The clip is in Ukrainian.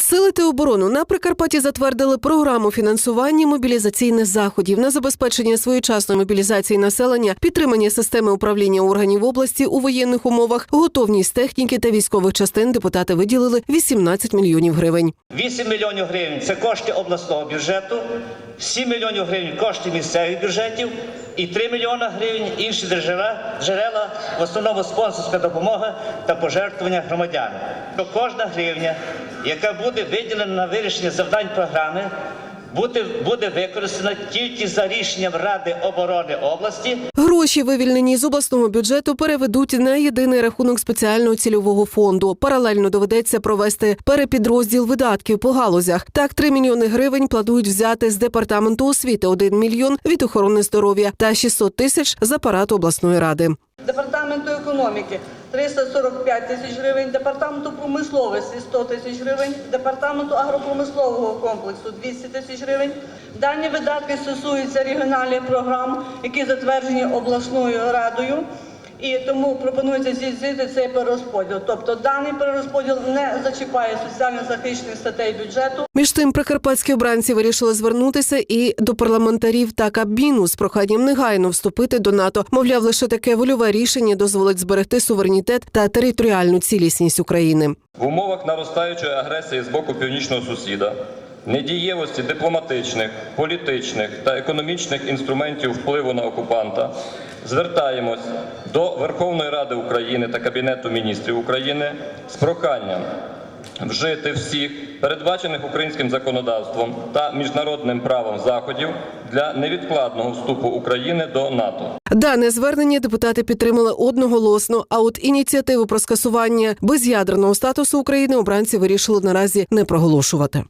Підсилити оборону на Прикарпатті затвердили програму фінансування мобілізаційних заходів на забезпечення своєчасної мобілізації населення, підтримання системи управління органів області у воєнних умовах, готовність техніки та військових частин. Депутати виділили 18 мільйонів гривень. 8 мільйонів гривень це кошти обласного бюджету, 7 мільйонів гривень кошти місцевих бюджетів і 3 мільйона гривень інші джерела, джерела, в основному спонсорська допомога та пожертвування громадян. Кожна гривня, яка буде виділена на вирішення завдань програми, буде, буде використана тільки за рішенням Ради оборони області Гроші, вивільнені з обласного бюджету, переведуть на єдиний рахунок спеціального цільового фонду. Паралельно доведеться провести перепідрозділ видатків по галузях. Так, 3 мільйони гривень планують взяти з департаменту освіти, 1 мільйон від охорони здоров'я та 600 тисяч з апарату обласної ради. Департаменту економіки 345 тисяч гривень, департаменту промисловості 100 тисяч гривень, департаменту агропромислового комплексу 200 тисяч гривень. Дані видатки стосуються регіональних програм, які затверджені обласною радою. І тому пропонується здійснити цей перерозподіл. Тобто даний перерозподіл не зачіпає соціально захищених статей бюджету. Між тим, прикарпатські обранці вирішили звернутися і до парламентарів та Кабміну з проханням негайно вступити до НАТО. Мовляв, лише таке вольове рішення дозволить зберегти суверенітет та територіальну цілісність України. В умовах наростаючої агресії з боку північного сусіда, недієвості дипломатичних, політичних та економічних інструментів впливу на окупанта, звертаємось до Верховної Ради України та Кабінету міністрів України з проханням вжити всіх передбачених українським законодавством та міжнародним правом заходів для невідкладного вступу України до НАТО. Дане звернення депутати підтримали одноголосно. А от ініціативу про скасування без'ядерного статусу України обранці вирішили наразі не проголошувати.